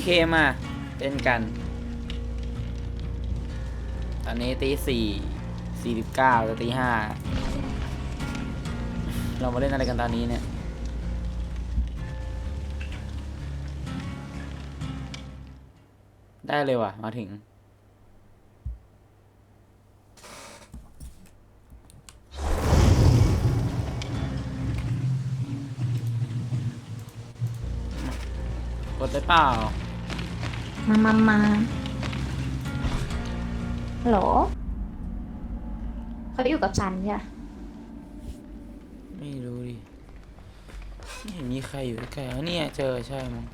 เคมาเล่นกัน ตอนนี้ตีสี่สี่สิบเก้าจะตีห้าเรามาเล่นอะไรกันตอนนี้เนี่ย ได้เลยว่ะ มาถึง กดได้เปล่า มามามาฮัลโหลเขาอยู่กับฉันใช่ปะไม่รู้ดิไม่เห็นมีใครอยู่ใกล้ๆอ๋อเนี่ยเจอใช่มั้ง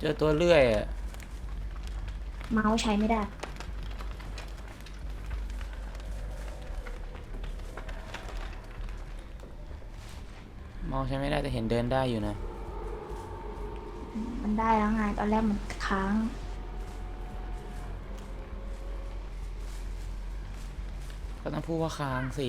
เจอตัวเลื่อยอะเมาส์ใช้ไม่ได้มองใช้ไม่ได้แต่เห็นเดินได้อยู่นะ มันได้แล้วไงตอนแรกมันค้าง ก็ต้องพูดว่าค้างสิ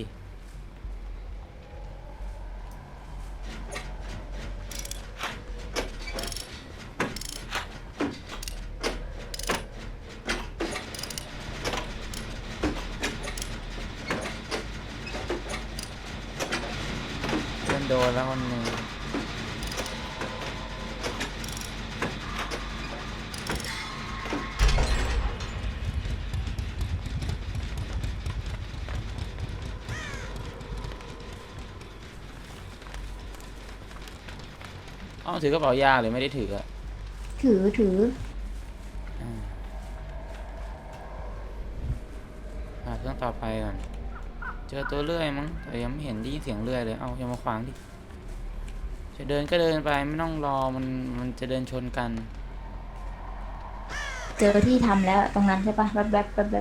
เพื่อนโดนแล้วคนหนึ่ง อ๋อถือกระเป๋ายาหรือไม่ได้ถืออะถือถือหาเครื่องต่อไปก่อนเจอตัวเลื่อยมั้งแต่ยังไม่เห็นได้ยินเสียงเลื่อยเลย เอาอย่ามาขวางดิจะเดินก็เดินไปไม่ต้องรอมันมันจะเดินชนกัน เจอที่ทำแล้วตรงนั้นใช่ปะแบบแบบแบบแ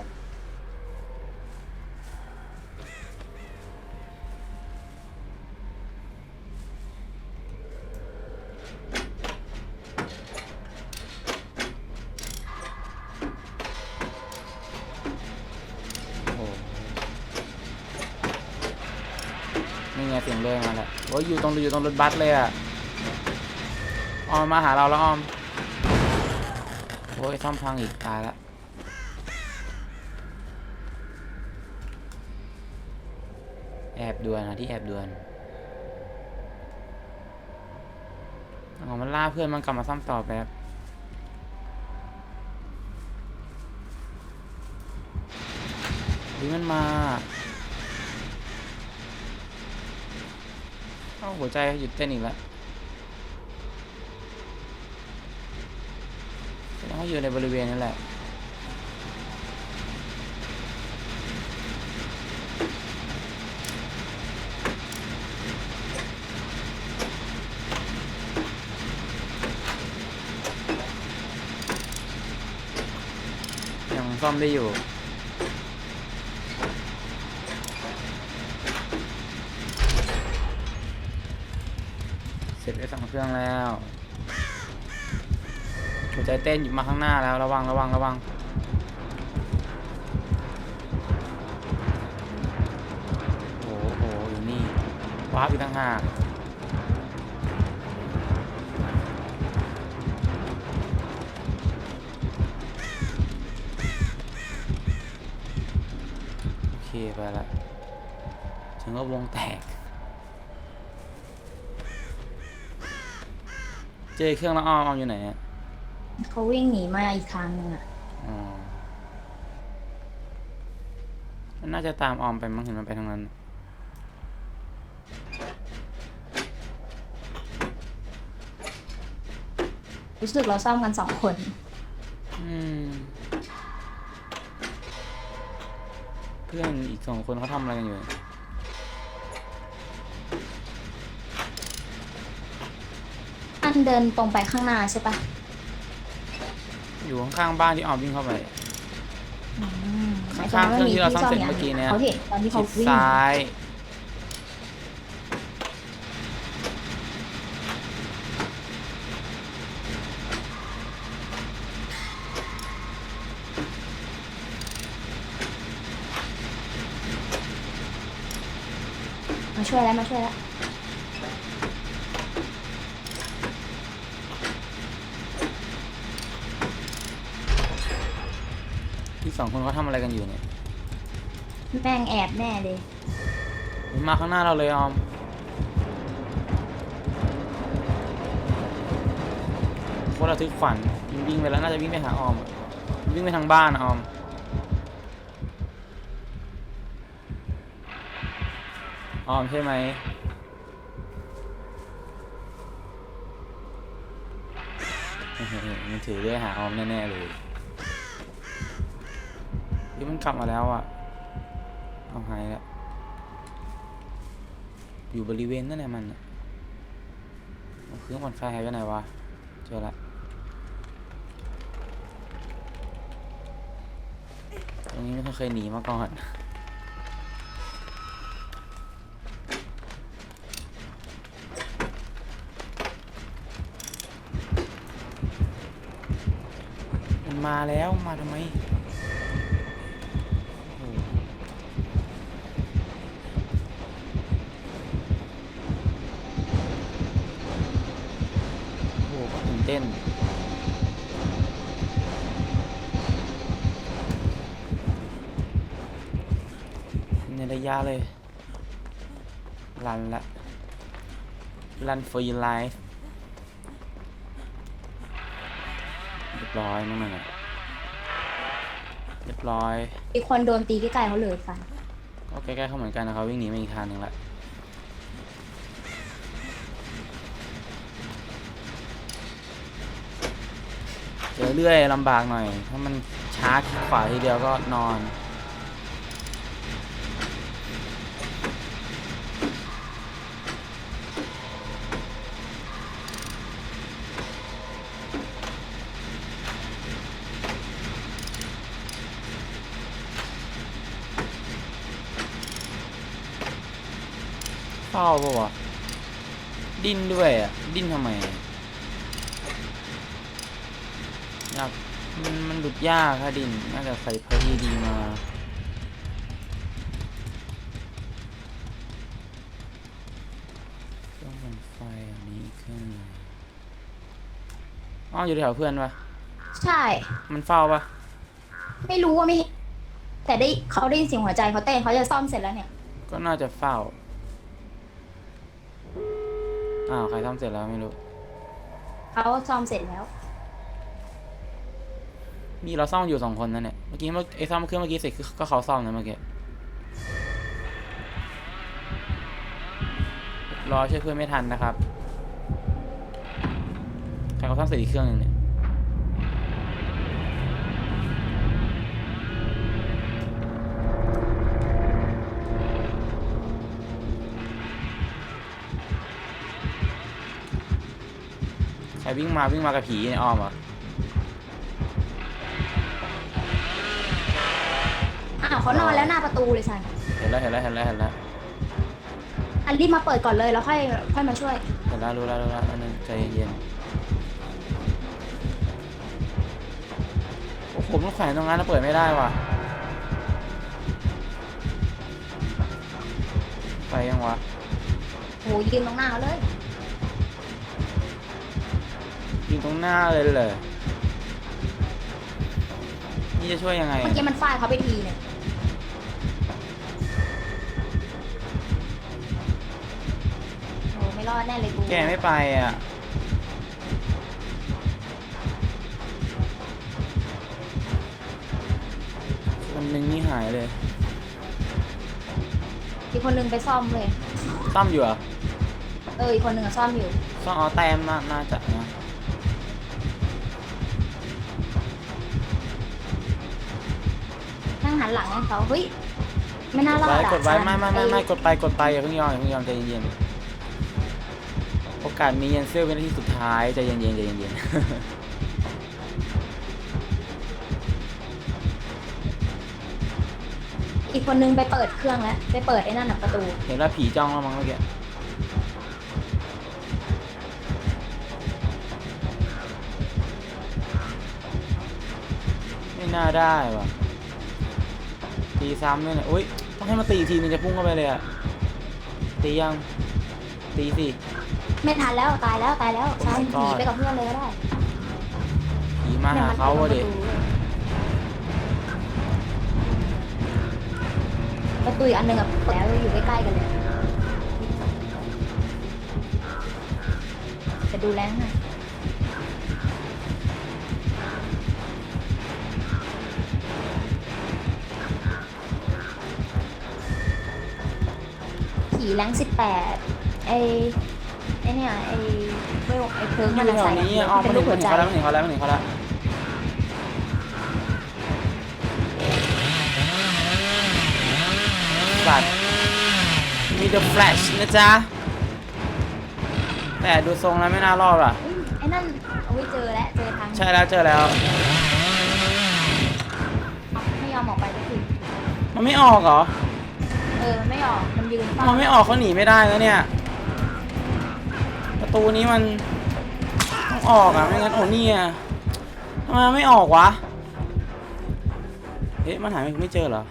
เสียงเลื่อยมาแล้วโอ้ยอยู่ตรงอยู่ตรงรถบัสเลยอะออมมาหาเราแล้วออมโอ้ยซ่อมพังอีกตายละแอบดวนนะที่แอบดวนอ๋อมันล่าเพื่อนมันกลับมาซ่อมต่อแป๊บหรือมันมาเอ้า หัวใจหยุดเต้นอีกแล้วแสดงว่าอยู่ในบริเวณนั่นแหละยังซ่อมได้อยู่ เครื่องแล้วหัวใจเต้นอยู่มาข้างหน้าแล้วระวังระวังระวังโอ้โหอยู่นี่วาร์ปอีกต่างหากโอเคไปละถึงก็วงแตก เจ อเครื่องแล้วอ้อมอ้อมอยู่ไหนอะเขาวิ่งหนีมาอีกทางหนึงอะอ๋อมันน่าจะตามออมไปมั้งเห็นมันไปทางนั้น รู้สึกเราซ่อมกันสองคน อืม เพื่อนอีกสองคนเขาทำอะไรกันอยู่อัน เดินตรงไปข้างหน้าใช่ปะอยู่ข้างๆบ้านที่ออมวิ่งเข้าไปอืมข้างๆเครื่องที่เราซ่อมเสร็จเมื่อกี้เนี่ยเขาเห็นตอนที่เขาชิดวิ่งซ้ายมาช่วยแล้วมาช่วยแล้ว องคนเขาทำอะไรกันอยู่เนี่ยแม่งแอบแน่เลยมันมาข้างหน้าเราเลยออมโคตรระทึกขวัญมันวิ่งไปแล้วน่าจะวิ่งไปหาออมอะวิ่งไปทางบ้านอะออมออมใช่ไหมมันถือเรื่อยหาออมแน่ๆเลย นี่มันกลับมาแล้วอะเอาหายแล้วอยู่บริเวณนั่นแหละมันเครื่องปั่นไฟหายไปไหนวะ เจอละตรงนี้ไม่เคยหนีมาก่อนมันมาแล้วมาทำไม ในระยะเลย รันละ รัน for your life เรียบร้อยนั่นน่ะเรียบร้อยมีคนโดนตีใกล้ๆเขาเลยฟันก็ใกล้ๆเขาเหมือนกันนะครับวิ่งหนีมาอีกทางหนึ่งละเจอเรื่อยลำบากหน่อย ถ้ามันช้าขวาทีเดียวก็นอน เฝ้าปะวะดิ้นด้วยอะ ดิ้นทำไมอะอยากมันมันหลุดยากค่ะดิ้นน่าจะใส่เพลีดีมาเครื่องปั่นไฟอันนี้อีกเครื่องหนึงอ๋ออยู่แถวเพื่อนปะใช่ มันเฝ้าปะไม่รู้ว่าไม่เห็นแต่ได้เขาได้ยินเสียงหัวใจเขาเต้นเขาจะซ่อมเสร็จแล้วเนี่ย ก็น่าจะเฝ้า อ้าวใครทำเสร็จแล้วไม่รู้ เขาซ่อมเสร็จแล้ว มีเราซ่อมอยู่สองคนนั่นเนี่ยเมื่อกี้เมื่อไอ้ซ่อมเครื่องเมื่อกี้เสร็จคือก็เขาซ่อมนะเมื่อกี้รอช่วยเพื่อนไม่ทันนะครับ ใครเขาซ่อมเสร็จอีกเครื่องหนึ่งเนี่ย วิ่งมาวิ่งมากับผีในอ้อมเหรออ้าวเขานอนแล้วหน้าประตูเลยสันเห็นแล้วเห็นแล้วเห็นแล้วเห็นแล้วอันรีบมาเปิดก่อนเลยแล้วค่อยค่อยมาช่วย เห็นแล้วรู้แล้วรู้แล้วอันนึงใจเย็นๆโอ้โหมันแขวนตรงนั้นแล้วเปิดไม่ได้ว่ะไปยังวะโหยืนตรงหน้าเขาเลย ตรงหน้าเลยเลยนี่จะช่วยยังไงเมื่ออะกี้มันฟาดเขาไปทีเนี่ยโหไม่รอดแน่เลยกูแกไม่ไปอะคนหนึงนี่หายเลยอีกคนนึงไปซ่อมเลย ซ่อมอยู่เหรอะเอออีกคนนึงอะซ่อมอยู่ ซ่อมเอาแต้มน่าน่าจะนะ นั่ง หันหลังให้เขาเฮ้ยไม่น่ารอดไว้อะกดไว้สันไม่ไม่ไม่ไม่อ้กดไปกดไปอย่าเพิ่งยอมอย่าเพิ่งยอมใจเย็นๆโอกาสมีเย็นเซลเป็นหน้าที่สุดท้ายใจเย็นๆใจเย็นอีกคนนึงไปเปิดเครื่องแล้วไปเปิดไอ้นั่นน่ะประตูๆเห็นว่าผีจ้องแล้วมั้งเมื่อกี้ไม่น่าได้ว่ะ ตีซ้ำด้วยเนี่ยอุ้ยต้องให้มันตีอีกทีนึงจะพุ่งเข้าไปเลยอะตียังตีสิ ไม่ทันแล้วตายแล้วตายแล้วใช่หนีไปกับเพื่อนเลยก็ได้ผีมาหาเขาเด็กประตูยอันหนึ่งอะแล้วอยู่ใกล้ๆกันเลยจะดูแลหน่อย ผีแรงสิบแปดไอไอเนี่ยไอเวลไอเพิร์กอมันยู่อะแถวใส่นี้อ๋อเป็มันนรูเห็ปนหัวใจเขาแล้วมันเห็นเขาแล้วมันเห็นเขาแล้วบัตรมี The Flash นะจ๊ะ แต่ดูทรงแล้วไม่น่ารอดอะ อุ๊ยไอ้นั่นเอาไว้เจอแล้วเจอทางใช่แล้วเจอแล้ว ไม่ยอมออกไปสักทีมันไม่ออกเหรอ เออมันไม่ออกมันยืนเฝ้ามันไม่ออกเขาหนีไม่ได้แล้วเนี่ย ประตูนี้มันต้องออกอะไม่งั้นโอ้เนี่ยทำไมมันไม่ออกวะเอ๊ะมันหายไปไม่เจอเหรอ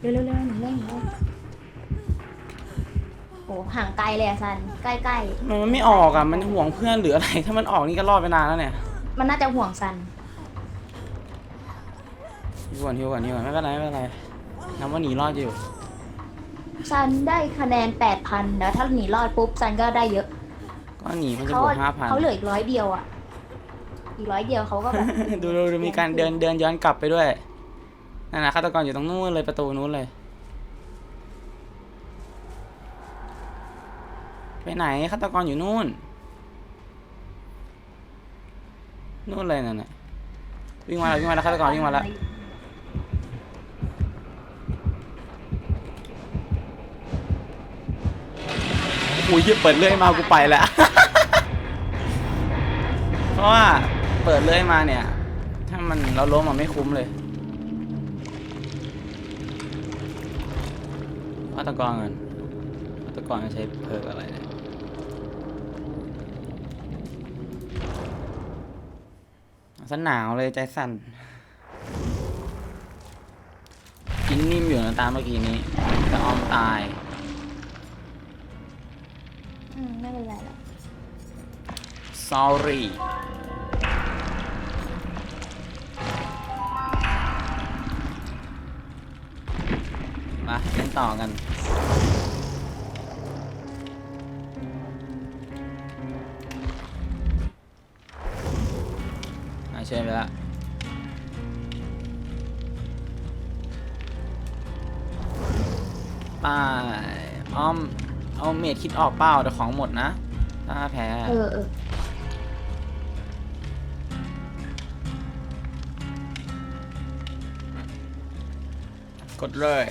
เร็วเร็วเร็วหนึ่งเร่งเร็วโอ้ห่างไกลเลยอะซันใกล้ทำไมมันไม่ออกอะมันห่วงเพื่อนหรืออะไร ถ้ามันออกนี่ก็รอดไปนานแล้วเนี่ยๆมันน่าจะห่วงซันฮิวก่อนฮิวก่อนฮิวก่อนไม่เป็นไรไม่เป็นไรนับว่าหนีรอดอยู่ ซันได้คะแนนแปดพันแล้วถ้าหนีรอดปุ๊บซันก็ได้เยอะ ก็หนีมันจะเขาบวกห้าพันเขาเหลืออีกร้อยเดียวอะ อีกร้อยเดียวเขาก็แบบดูดูดูมีการเดินเดินย้อนกลับไปด้วยนั่นนะฆาตกรอยู่ตรงนู้นเลยประตูนู้นเลย ไปไหนฆาตกรอยู่นู่น นู่นเลยนั่นน่ะวิ่งมาแล้ววิ่งมาแล้วฆาตกรวิ่งมาแล้ว โอ้ยเหี้ยเปิดเรื่อยมากูไปแล้ว เพราะว่าเปิดเรื่อยมาเนี่ย ถ้ามันเราล้มมันไม่คุ้มเลยฆาตกรกันฆาตกรใช้เพิกอะไรเนี่ยสนหนาวเลยใจสั่นกินนิ่มอยู่นะตามเมื่อกี้นี้แต่ออมตาย sorry มาเล่นต่อกันอะเชิญไปละไป้าอ้อม เอาเมดคิดออกเปล่าเดี๋ยวของหมดนะ ถ้าแพ้ เออเออ กดเลย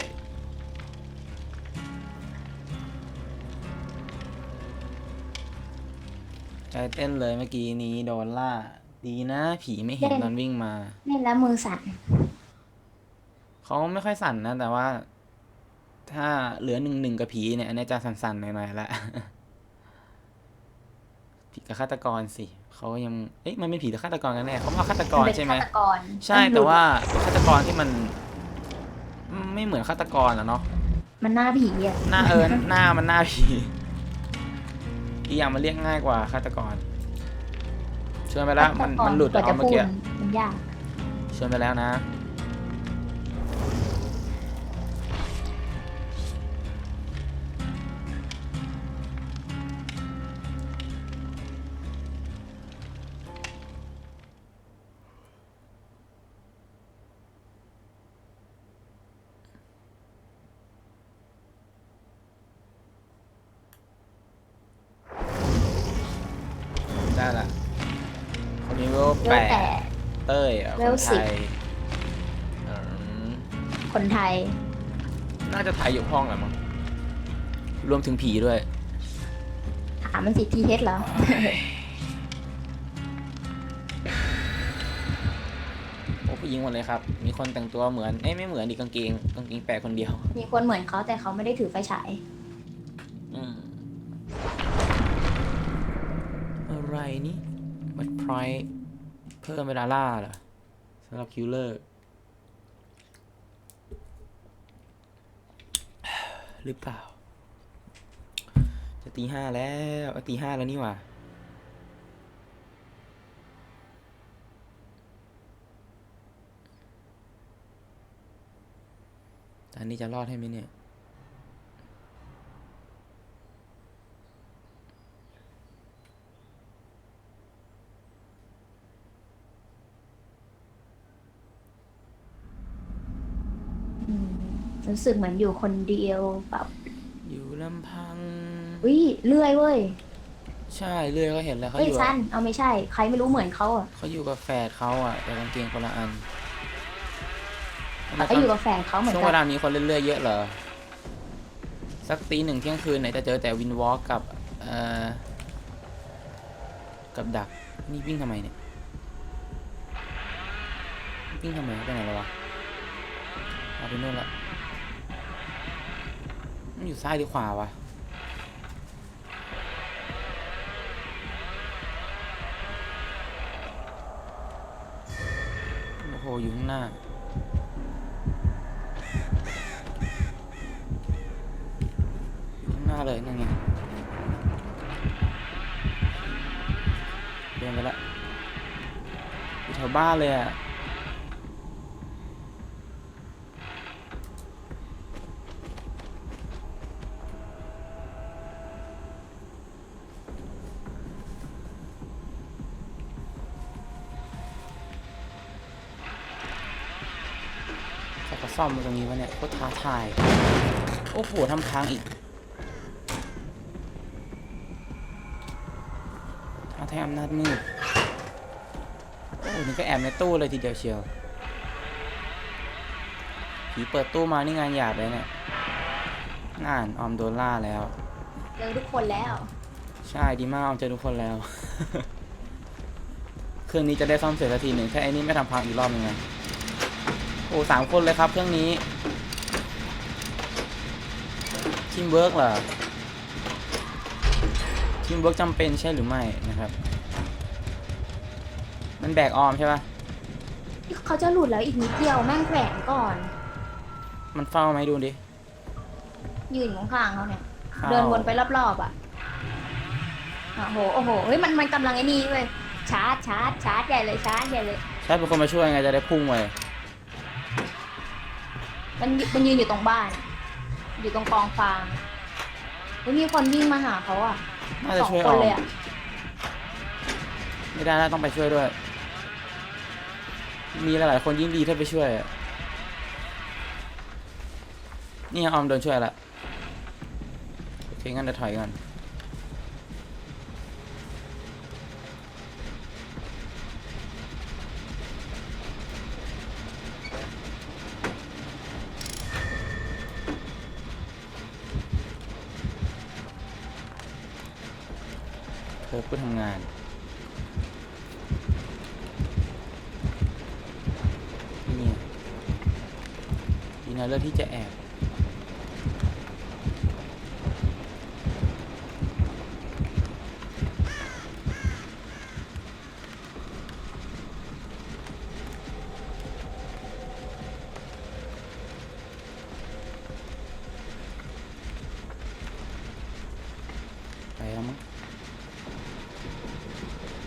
ใจเต้นเลยเมื่อกี้นี้โดนล่า ดีนะผีไม่เห็นตอนวิ่งมา เล่นแล้วมือสั่นเขาไม่ค่อยสั่นนะ แต่ว่า ถ้าเหลือหนึ่งหนึ่งกับผีเนี่ยอันนี้จะสั่นๆหน่อยๆละผีกับฆาตกรสิเขายังเอ๊ะมันเป็นผีหรือฆาตกรกันแน่เขาว่าฆาตกมันรเป็นใช่ไหมฆาตกรใช่แต่ว่าฆาตกรที่มัน ไม่เหมือนฆาตกรอะเนาะมันหน้าผีอะหน้าเอิญหน้ามันหน้าผีอีกอย่างมันเรียกง่ายกว่าฆาตกรชวนไปแล้วมันมันหลุดกว่าเอาจะเมื่อพูดกี้มันยากชวนไปแล้วนะ คนนี้เวลเวแปลแต่ดเต้ยอะเวคลนสิไทบยอืมคนไทย น่าจะไทยยกห้องแหละมั้งรวมถึงผีด้วย ถามมันสิทีเฮดเหรอ โอ้ผู้หญิงหมดเลยครับ มีคนแต่งตัวเหมือน เอ้ยไม่เหมือนดิกางเกงกางเกงแปลกคนเดียว มีคนเหมือนเขาแต่เขาไม่ได้ถือไฟฉาย อืมอะไรนี่ มันพรอยเพิ่มเวลาล่าเหรอสำหรับคิวเลอร์ หรือเปล่า จะตีห้าแล้วตีห้าแล้วนี่หว่าตตอนนี้จะรอดให้ไหมเนี่ย อืม รู้สึกเหมือนอยู่คนเดียวแบบอยู่ลำพังวิเลื่อยเว้ยใช่เรื่อยเขาเห็นแล้วเขาเฮ้ยอยู่สั้นเอาไม่ใช่ ใครไม่รู้เหมือนเขาอะเขาอยู่กับแฝดเขาอะแต่กางเกงคนละอันเขาอยู่กับแฟนเขาเหมือนช่วงกัเวนลานี้คนเรื่อยๆเยอะเหรอสักตีหนึ่งเที่ยงคืนไหนจะเจอแต่วินวอล์กกับเอ่อกับดักนี่วิ่งทำไมเนี่ยวิ่งทำไมไปไหนแล้ววะเอาไปนู่นละ มันอยู่ซ้ายหรือขวาวะโอ้โหอยู่ข้างหน้าอยู่ข้างหน้าเลยนั่นไงเดินไปละอยู่แถวบ้านเลยอะ ซ่อมมาตรงนี้วะเนี่ยโคตรท้าทาย โอ้โหทำทางอีกท้าทายอำนาจมืดโอ้นี่ก็แอบในตู้เลยทีเดียวเชียวผีเปิดตู้มานี่งานหยาบเลยเนี่ยงานออมโดนล่าแล้วเจอทุกคนแล้ว ใช่ดีมากออมเจอทุกคนแล้ว เครื่องนี้จะได้ซ่อมเสร็จสักทีหนึ่งถ้าไอ้นี่ไม่ทำพังอีกรอบนึงไง โอ้สามคนเลยครับเครื่องนี้ทีมเวิร์กเหรอทีมเวิร์กจำเป็นใช่หรือไม่นะครับ มันแบกออมใช่ปะเขาจะหลุดแล้วอีกนิดเดียวแม่งแขวนก่อน มันเฝ้าไหมดูดิ ยืนอยู่ข้างๆเขาเนี่ยฝ้า เดินวนไปรอบๆอะโอ้โหโอ้โหเฮ้ยมันมันกำลังไอ้นี่เว้ยชาร์จชาร์จชาร์จใหญ่เลยชาร์จใหญ่เลย ใช่เป็นคนมาช่วยไงจะได้พุ่งไป มันมันยืนอยู่ตรงบ้าน อยู่ตรงกองฟางเฮ้ยมีคนวิ่งมาหาเขาอะน่าสจะองช่วยคอนอมเลยอะไม่ได้นะต้องไปช่วยด้วย มีหลายๆคนยิ่งดีถ้าไปช่วยอะนี่ไงออมโดนช่วยละโอเคงั้นเดี๋ยวถอยก่อนเธอผู้ทำงาน นี่ดีนะเลือกที่จะแอบ ไปแล้วมั้งอู้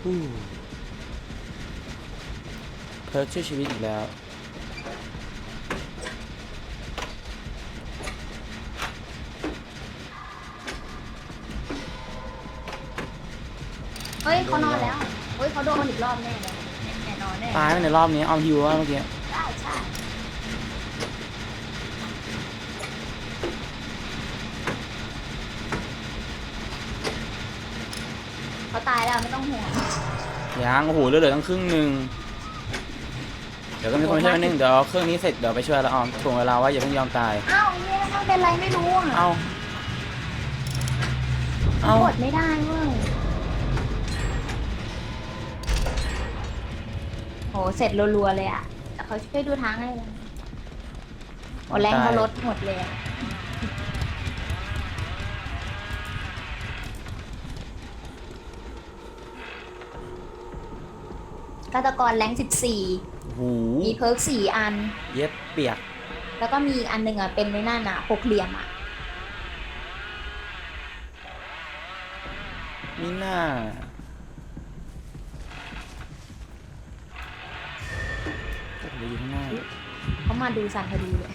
เพิร์กช่วยชีวิตอีกแล้ว เฮ้ยเขานอนแล้ว เฮ้ยเขาโดนอีกรอบแน่เลยแน่นอนแน่ ตายไปในรอบนี้ เอาฮิวว่าเมื่อกี้ ใช่ใช่ เขาตายแล้วไม่ต้องห่วงยังโอ้โหเหลือเหลือตั้งครึ่งหนึ่งเดี๋ยวก็มีคนมาช่วยนิดนึงเดี๋ยวเครื่องนี้เสร็จเดี๋ยวไปช่วยละออมถ่วงเวลาว่าอย่าเพิ่งยอมตายอ้าวเนี่ยมันเป็นไรไม่รู้อะเอาเอากดไม่ได้เว้ยโหเสร็จรัวๆเลยอะแต่เขาช่วยดูทางให้เลยโอ้แรงเขาลดหมดเลยอะ ฆาตกรแรงสิบสี่โอ้โหมีเพิร์กสี่อัน เย็บเปียก แล้วก็มีอีกอันหนึ่งอะเป็นในนั่นอะหกเหลี่ยมอะมีหน้าโอ้โหอยู่ข้างหน้า เขามาดูสันพอดีเลย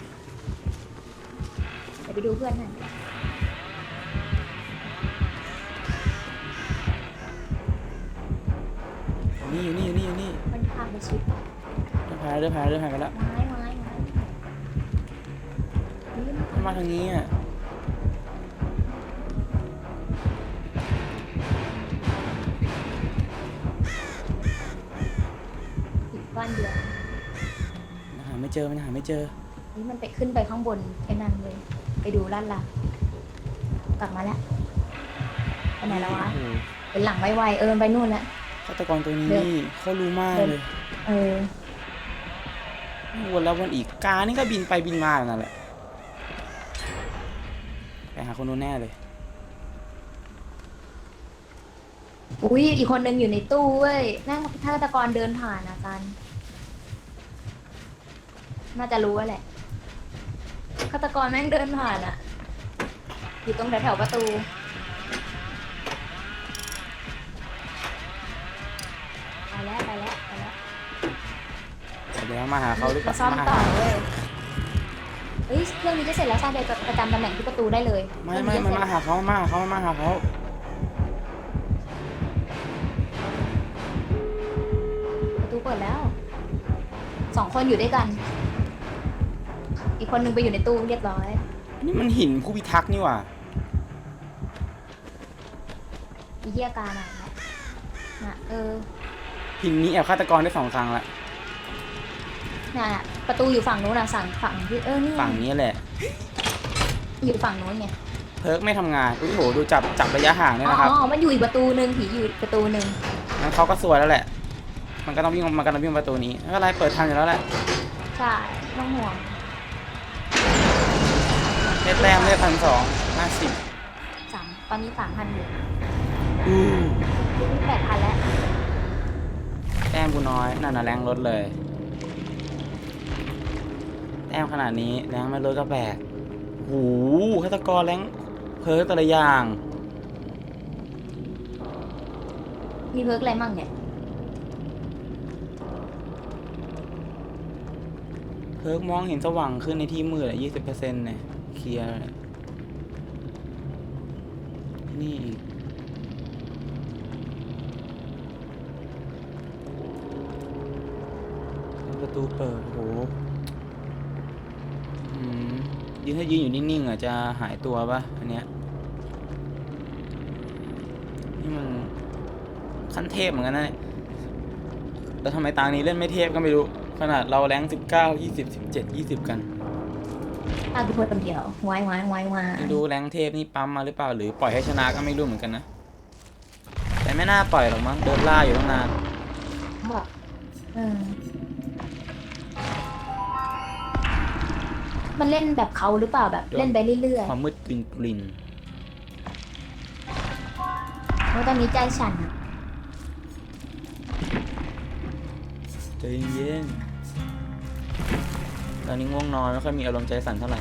ไปดูเพื่อนหน่อย นี่อยู่นี่อยู่นี่อยู่นี่มันพาไปชิดเดินผ่านเดินผ่านเดินผ่านกันแล้วไม้ไม้ไม้นี่มันมันมาทางนี้อะอีกบ้านเดียวมันหาไม่เจอมันหาไม่เจอนี่มันไปขึ้นไปข้างบนไอ้นั่นเลย ไปดูลาดลากลับมาแล้วไปไหนแล้ววะโอ้โหเป็นหลังไวๆเออมันไปนู่นแล้ว ฆาตกรตัวนี้เดินนี่เขารู้มากเดินเลยเออวนแล้ววนอีกกานี่ก็บินไปบินมานั่นแหละไปหาคนนู้นแน่เลยอุ้ยอีกคนนึงอยู่ในตู้เว้ยนั่งฆาตกรเดินผ่านอาการน่าจะรู้แล้วแหละฆาตกรแม่งเดินผ่านอะอยู่ตรงแถวๆประตู แล้วไปแล้วไปแล้วเดี๋ยวมาหาเขาหรือเปมาล่าซ่อมมาต่อหาเว้ยเฮ้ยเครื่องนี้จะเสร็จแล้วซ่อมไปประจำตำแหน่งที่ประตูได้เลยไม่ไม่มันมาหาเขามาหาเขามาหาเขาประตูเปิดแล้วสองคนอยู่ด้วยกัน อีกคนหนึงไปอยู่ในตู้เรียบร้อยนี่มันหินผู้พิทักษ์นี่หว่าอีเหี้ยกาหน่อยนะน่ะเออ หินนี้แอบฆาตกรได้สองครั้งละน่ะประตูอยู่ฝั่งนู้นนะสั่งฝั่งที่เออนี่ไงฝั่งนี้แหละ อยู่ฝั่งนู้นไงเพิร์กไม่ทำงานอุ้ยโหดูจับจับระยะห่างเนี่ยอ๋นะครับอมันอยู่อีกประตูหนึ่งผีอยู่อีกประตูหนึ่งงั้นเขาก็สวยแล้วแหละ มันก็ต้องวิ่งมันก็ต้องวิ่งประตูนี้ไม่เป็นไรเปิดทางอยู่แล้วแหละใช่ไม่ต้องห่วงได้แต้มได้พันสองห้าสิบสามตอนนี้สามพันอยู่อู้ แปดพันแล้วแต้มกูน้อยนั่นน่ะแรงลดเลย แต้มขนาดนี้แรงไม่ลดก็แปลกหูฆาตกรแรงเพิร์กแต่ละอย่าง มีเพิร์กอะไรมั่งเนี่ยเพิร์กมองเห็นสว่างขึ้นในที่มืดอะยี่สิบเปอร์เซ็นต์เนี่ยเคลียร์เลยนี่อีกประ ตูเปิดโหอืมยืนถ้ายืนอยู่นิ่งๆอะจะหายตัวปะอันเนี้ยนี่มันขั้นเทพเหมือนกันนะเนี่ยแล้วทำไมตางนี้เล่นไม่เทพก็ไม่รู้ ขนาดเราแรงสิบเก้ายี่สิบสิบเจ็ดยี่สิบกันอะดูเพิร์กคนเดียวไว้ไว้ไว้ไว้ไม่รู้แรงเทพนี่ปั๊มมาหรือเปล่าหรือปล่อยให้ชนะก็ไม่รู้เหมือนกันนะแต่ไม่น่าปล่อยหรอกมั้งเดินล่าอยู่ตั้งนานบอกเออ มันเล่นแบบเขาหรือเปล่าแบบเล่นไปเรื่อยความมืดกลิ่นกลิ่นๆเพราะตอนนี้ใจฉันอะใจเย็นตอนนี้ง่วงนอนไม่ค่อยมีอารมณ์ใจสั่นเท่าไหร่